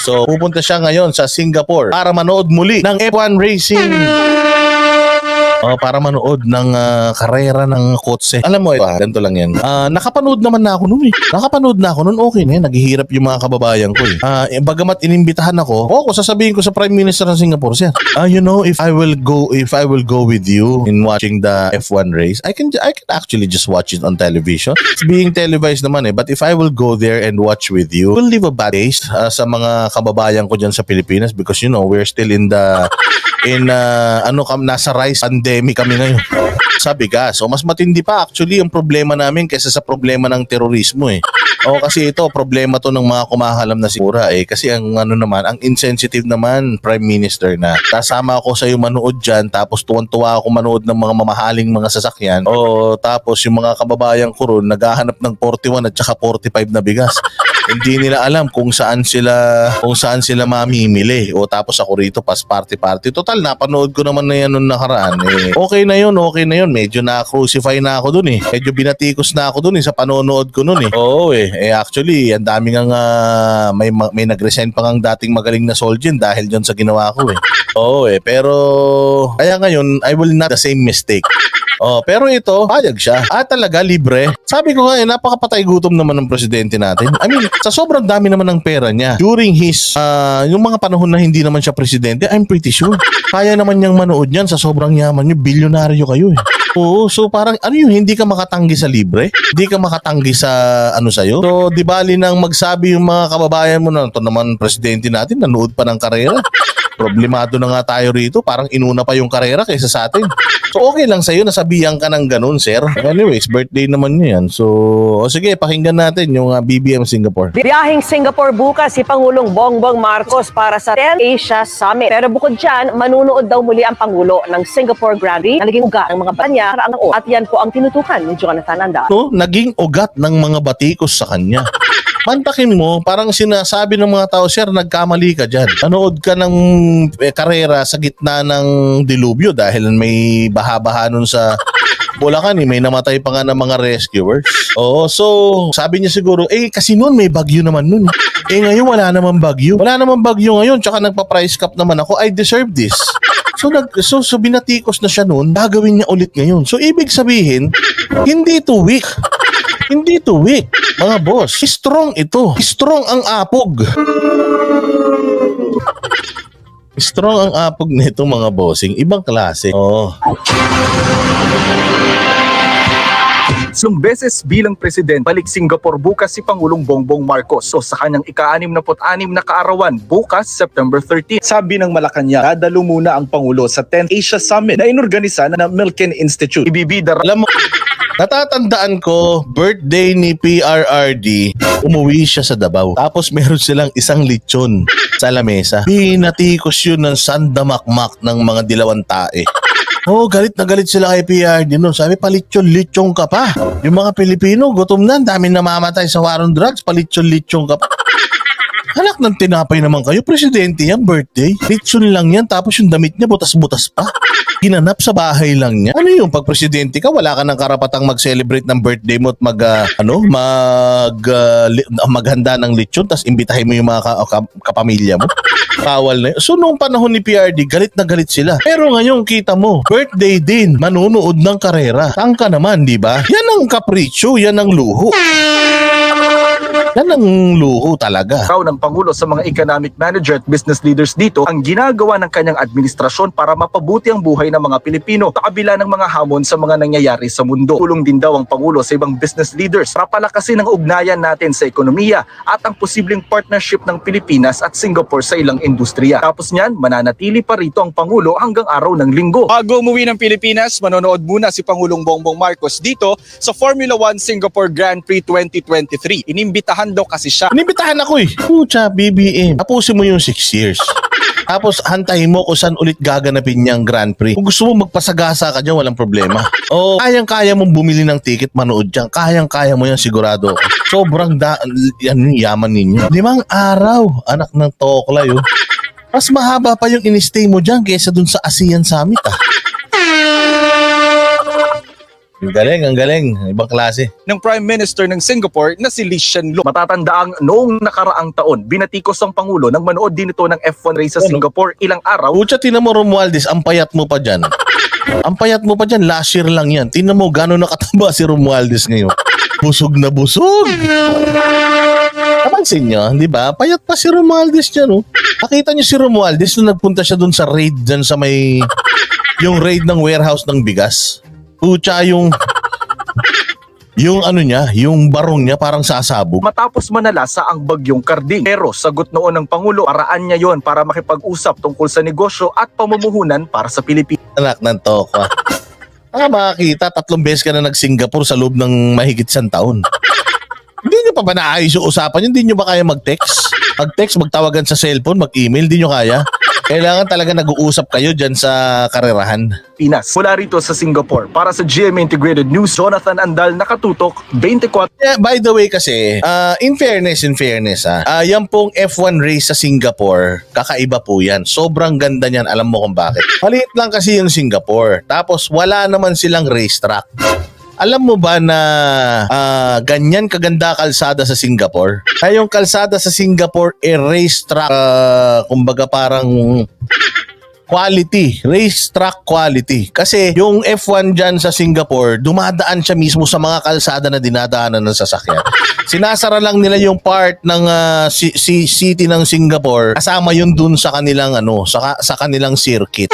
So, pupunta siya ngayon sa Singapore para manood muli ng F1 Racing. Oh, para manood ng ah, karera ng kotse. Alam mo, ah, ganito lang yan. Ah, nakapanood naman na ako noon eh. Nakapanood na ako noon, okay na yan. Naghihirap yung mga kababayan ko eh. Eh, bagamat inimbitahan ako, oo, ko sasabihin ko sa Prime Minister ng Singapore, sir. Ah, you know, if I will go, if I will go with you in watching the F1 race, I can, I can actually just watch it on television. It's being televised naman eh. But if I will go there and watch with you, will leave a bad taste ah, sa mga kababayan ko dyan sa Pilipinas because you know, we're still in the in uh, ano kam nasa rice pandemic kami ngayon. Sa bigas. So mas matindi pa actually ang problema namin kaysa sa problema ng terorismo eh. O kasi ito problema to ng mga kumahalam na sigura eh. Kasi ang ano naman ang insensitive naman Prime Minister na. Kasama ako sa iyo manood diyan tapos tuwan-tuwa ako manood ng mga mamahaling mga sasakyan. O tapos yung mga kababayan ko ron naghahanap ng 41 at saka 45 na bigas hindi nila alam kung saan sila kung saan sila mamimili. O tapos ako rito pas party party total napanood ko naman na yan nung nakaraan eh, okay na yun okay na yun. Medyo na crucify na ako dun eh. Medyo binatikos na ako dun eh sa panonood ko nun eh. Oo eh, eh actually ang dami nga ah, may ma- may nag-resign pa nga dating magaling na soldier dahil dyan sa ginawa ko eh. Oo eh. Pero kaya ngayon I will not the same mistake Oh, pero ito, payag siya. Ah, talaga, libre. Sabi ko nga, eh, napakapatay gutom naman ng presidente natin. I mean, sa sobrang dami naman ng pera niya, during his, ah, yung mga panahon na hindi naman siya presidente, I'm pretty sure. Kaya naman niyang manood niyan sa sobrang yaman niyo, bilyonaryo kayo eh. Oo, so parang ano yun, hindi ka makatanggi sa libre? Hindi ka makatanggi sa ano sa'yo? So, di bali nang magsabi yung mga kababayan mo na ito naman presidente natin, nanood pa ng karera. Problemado na nga tayo rito, parang inuna pa yung karera kaysa sa atin. So okay lang sa'yo, nasabihan ka ng ganun, sir. Anyways, birthday naman niya yan. So, o sige, pakinggan natin yung ah, BBM Singapore. Biyahing Singapore bukas si Pangulong Bongbong Marcos para sa 10 Asia Summit. Pero bukod dyan, manunood daw muli ang Pangulo ng Singapore Grand Prix na naging uga ng mga banya ang At yan po ang tinutukan ni Jonathan Anda. No, naging ugat ng mga batikos sa kanya. Mantakin mo, parang sinasabi ng mga tao, sir, nagkamali ka dyan. Nanood ka ng eh, karera sa gitna ng dilubyo dahil may baha-baha nun sa Bulacan eh, may namatay pa nga ng mga rescuers. Oo, so sabi niya siguro, eh kasi noon may bagyo naman noon. Eh ngayon wala naman bagyo. Wala naman bagyo ngayon, tsaka nagpa-price cap naman ako, I deserve this. So, nag, so, so binatikos na siya noon, gagawin niya ulit ngayon. So ibig sabihin, hindi to weak. Hindi to weak, mga boss. Strong ito. Strong ang apog. Strong ang apog nito mga bossing. Ibang klase. Oo. Tatlong beses bilang president, balik Singapore bukas si Pangulong Bongbong Marcos. So sa kanyang ika-66 na kaarawan, bukas September 13. Sabi ng Malacanang, dadalo muna ang Pangulo sa 10th Asia Summit na inorganisa na ng Milken Institute. Ibibida Alam mo, natatandaan ko, birthday ni PRRD, umuwi siya sa Davao. Tapos meron silang isang lechon sa lamesa. Pinatikos yun ng sandamakmak ng mga dilawang tae. Oh, galit na galit sila kay PRD no. Sabi, palityon-litsyon ka pa. Yung mga Pilipino, gutom na, dami namamatay sa war on drugs, palityon-litsyon ka pa. Anak ng tinapay naman kayo, presidente yan, birthday. Lechon lang yan, tapos yung damit niya butas-butas pa. Ginanap sa bahay lang niya. Ano yung pag presidente ka, wala ka ng karapatang mag-celebrate ng birthday mo at mag, ah, ano, mag, ah, li- maghanda ng lechon, tapos imbitahin mo yung mga ka- ka- kapamilya mo. Bawal na yun. So, noong panahon ni PRD, galit na galit sila. Pero ngayon, kita mo, birthday din, manunood ng karera. Tangka naman, di ba? Yan ang kapritsyo, yan ang luho. Yan ang luho talaga. Raw ng Pangulo sa mga economic manager at business leaders dito ang ginagawa ng kanyang administrasyon para mapabuti ang buhay ng mga Pilipino sa kabila ng mga hamon sa mga nangyayari sa mundo. Tulong din daw ang Pangulo sa ibang business leaders para palakasin ang ugnayan natin sa ekonomiya at ang posibleng partnership ng Pilipinas at Singapore sa ilang industriya. Tapos niyan, mananatili pa rito ang Pangulo hanggang araw ng linggo. Bago umuwi ng Pilipinas, manonood muna si Pangulong Bongbong Marcos dito sa Formula 1 Singapore Grand Prix 2023. Inimbitahan daw kasi siya. Inibitahan ako eh. Pucha, BBM. Tapusin mo yung 6 years. Tapos hantayin mo kung saan ulit gaganapin niyang Grand Prix. Kung gusto mo magpasagasa ka dyan, walang problema. O kayang-kaya mong bumili ng ticket manood dyan. Kayang-kaya mo yan sigurado. Sobrang da yan yung yaman ninyo. Limang araw, anak ng toklay oh. Mas mahaba pa yung in-stay mo dyan kaysa dun sa ASEAN Summit ah. Ang galing, ang galing. Ibang klase. ng Prime Minister ng Singapore na si Lee Hsien Loong. Matatandaang noong nakaraang taon, binatikos ang Pangulo nang manood din ito ng F1 race sa Ano? Singapore ilang araw Pucha, tinan mo Romualdez, ang payat mo pa dyan. ang payat mo pa dyan, last year lang yan. Tinan mo gano'n nakataba si Romualdez ngayon. Busog na busog. Napansin nyo, di ba? Payat pa si Romualdez dyan, oh. Nakita nyo si Romualdez nung nagpunta siya dun sa raid dyan sa may... Yung raid ng warehouse ng bigas. Pucha, yung... Yung ano niya, yung barong niya parang sasabog. matapos manalasa ang bagyong Karding. Pero sagot noon ng Pangulo, paraan niya yon para makipag-usap tungkol sa negosyo at pamumuhunan para sa Pilipinas. Anak ng toko. Ah, makakita, tatlong beses ka na nag-Singapore sa loob ng mahigit isang taon. Hindi nyo pa ba naayos yung usapan? Hindi nyo ba kaya mag-text? Mag-text, magtawagan sa cellphone, mag-email, hindi nyo kaya? Kailangan talaga nag-uusap kayo dyan sa karerahan. Pinas. Mula rito sa Singapore, para sa GMA Integrated News, Jonathan Andal nakatutok 24 Yeah, by the way kasi, ah, in fairness, in fairness ha, ah, yan pong F1 race sa Singapore, kakaiba po yan. Sobrang ganda niyan, alam mo kung bakit. Maliit lang kasi yung Singapore. Tapos wala naman silang racetrack. Alam mo ba na ah, ganyan kaganda kalsada sa Singapore? Kaya yung kalsada sa Singapore e racetrack, ah, kumbaga parang quality, racetrack quality. Kasi yung F1 dyan sa Singapore, dumadaan siya mismo sa mga kalsada na dinadaanan ng sasakyan. Sinasara lang nila yung part ng ah, si, si- city ng Singapore kasama yun dun sa kanilang ano, sa, sa kanilang circuit.